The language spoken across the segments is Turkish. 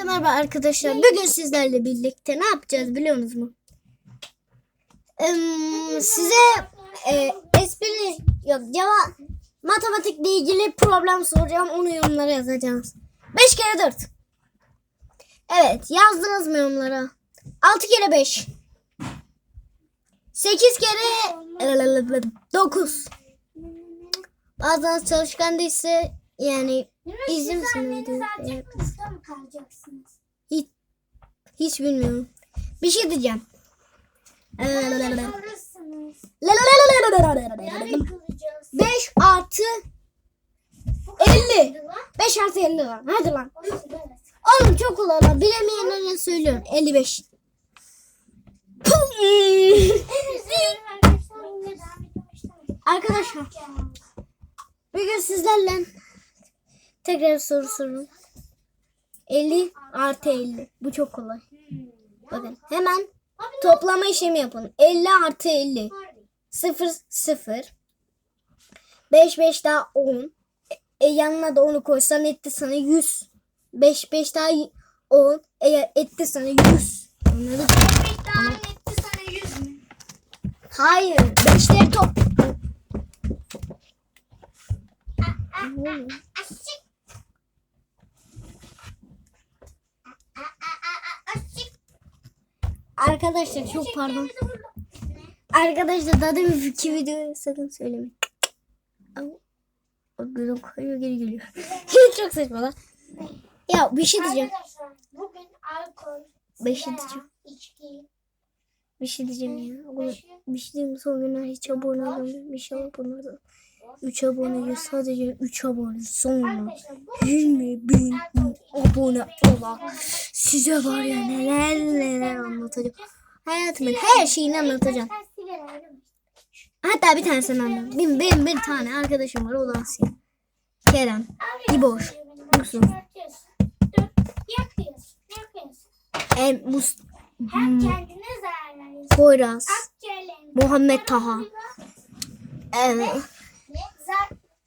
Herkese merhaba arkadaşlar. Bugün sizlerle birlikte ne yapacağız biliyor musunuz? Em, size e, espri yok cevap matematikle ilgili problem soracağım. Onu yorumlara yazacağız. 5 kere 4. Evet yazdınız mı yorumlara? 6 kere 5. 8 kere 9. Bazılarınız çalışkan değilse yani İzin diyor. Sadece kızda mı kalacaksınız? Hiç, hiç bilmiyorum. Bir şey diyeceğim. Sorursınız. 5 artı 50. 5 artı 50 lan. Hadi lan. Oğlum çok kolay lan. Bilemeyenlere söylüyorum. 55. Arkadaşlar bugün sizlerle tekrar soru sorun. 50 artı 50. Bu çok kolay. Bakın hemen toplama işlemi yapın. 50 artı 50. 0 0. 5 5 daha 10. E, yanına da 10'u koysan etti sana 100. 5 5 daha 10. E, etti sana 100. Anladın mı? daha netti sana yüz mü? Hayır. 5'leri top. Aşık. Aşık. Arkadaşlar çok pardon. Arkadaşlar daha iki videoyu sakın söylemeyin. O gözüm kayıyor geri geliyor. çok saçma lan. Ya bir şey diyeceğim. Arkadaşlar bugün alkol, Bir şey diyeceğim. içki, Bir şey diyeceğim ya. Oğlum, bir şey diyeyim son günler hiç abone olmadım. Bir şey yapamadım. 3 abone sadece 3 abone sonra Arkadaşlar bu 20 bin abone olan size var ya neler neler anlatacağım. Hayatımın her şeyini anlatacağım. Hatta bir tanesini anlatayım. Benim, benim bir tane arkadaşım var o da Asya. Kerem. İboş. Yusuf. El Mus. Poyraz. Akciğerlerine Muhammed Taha. Evet.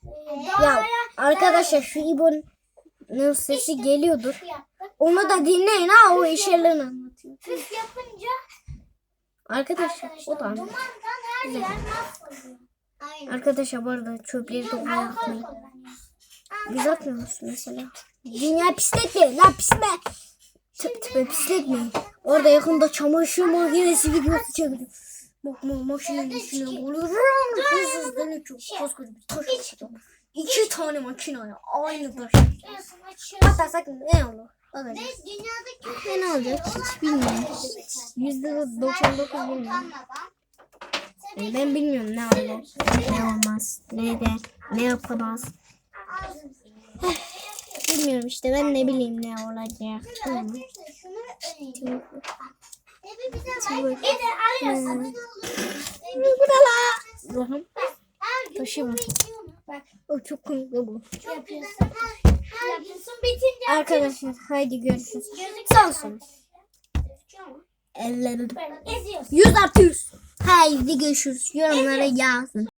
e, Ya arkadaşlar şu İbo'nun sesi geliyordur. Onu da dinleyin ha o işlerini Püf yapınca Arkadaşlar o da dumandan her yer mahvoluyor. Aynen. Arkadaşlar bu arada çöpleri Alkol atmayın. Biz atmıyoruz mesela. Dünya pisletmeyin lan pisme. Tıp tıp pisletmeyin. Orada yakında çamaşır makinesi videosu çekeceğim. Bak ma makinenin içine oluyor. Hızlı dönüyor. Koskoca bir taş atacağım. İki tane makineye aynı taş. Yapıyorsun, açıyorsun. Hatta sakın ne olur? Alırız. Dünyadaki Ne olacak hiç bilmiyorum. Yüzde doksan dokuz bilmiyorum. Ben bilmiyorum ne olur. Ne olmaz. Ne eder. Ne yapamaz. Bilmiyorum işte ben ne bileyim ne olacak. Tamam. Şunu öneyim. Bak O çok komik bu. yapıyorsun. Her, her yapıyorsun bitince Arkadaşlar haydi görüşürüz. Son son. Ellerim. Böyle eziyorsun. 100 artı 100. Haydi görüşürüz. Yorumlara yazın.